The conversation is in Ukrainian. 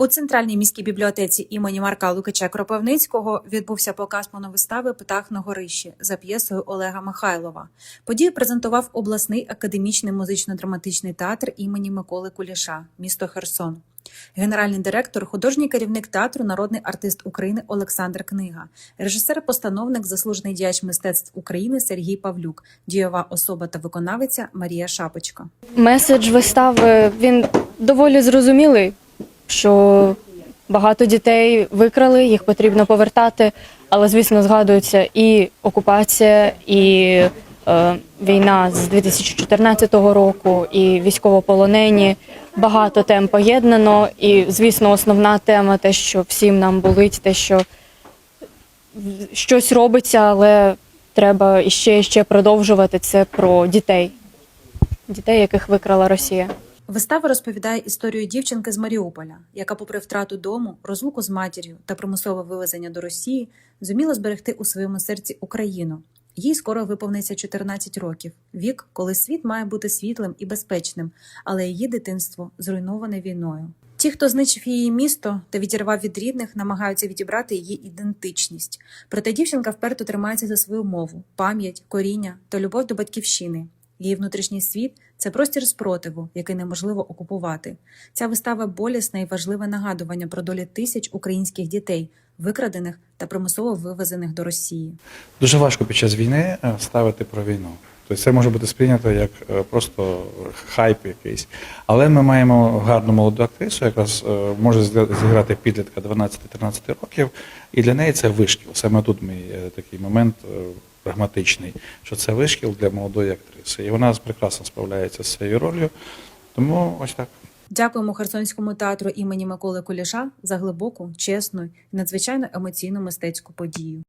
У центральній міській бібліотеці імені Марка Лукича Кропивницького відбувся показ моновистави Птах на горищі за п'єсою Олега Михайлова. Подію презентував обласний академічний музично-драматичний театр імені Миколи Куліша, місто Херсон. Генеральний директор, художній керівник театру, народний артист України Олександр Книга, режисер-постановник, заслужений діяч мистецтв України Сергій Павлюк, дієва особа та виконавиця Марія Шапочка. Меседж вистави він доволі зрозумілий, що багато дітей викрали, їх потрібно повертати, але звісно згадується і окупація, і е, війна з 2014 року, і військовополонені. Багато тем поєднано. І, звісно, основна тема те, що всім нам болить, те, що щось робиться, але треба іще і ще продовжувати. Це про дітей, дітей, яких викрала Росія. Вистава розповідає історію дівчинки з Маріуполя, яка, попри втрату дому, розлуку з матір'ю та примусове вивезення до Росії, зуміла зберегти у своєму серці Україну. Їй скоро виповниться 14 років, вік, коли світ має бути світлим і безпечним, але її дитинство зруйноване війною. Ті, хто знищив її місто та відірвав від рідних, намагаються відібрати її ідентичність. Проте дівчинка вперто тримається за свою мову, пам'ять, коріння та любов до батьківщини. Її внутрішній світ це простір спротиву, який неможливо окупувати. Ця вистава болісне і важливе нагадування про долі тисяч українських дітей, викрадених та примусово вивезених до Росії. Дуже важко під час війни е, ставити про війну. Тобто це може бути сприйнято як е, просто хайп якийсь. Але ми маємо гарну молоду актрису, яка з- е, може зіграти підлітка 12-13 років, і для неї це вишкіл. Саме тут мій е, такий момент прагматичний, що це вишкіл для молодої актриси. І вона прекрасно справляється з цією ролью. Тому ось так. Дякуємо Херсонському театру імені Миколи Куліша за глибоку, чесну і надзвичайно емоційну мистецьку подію.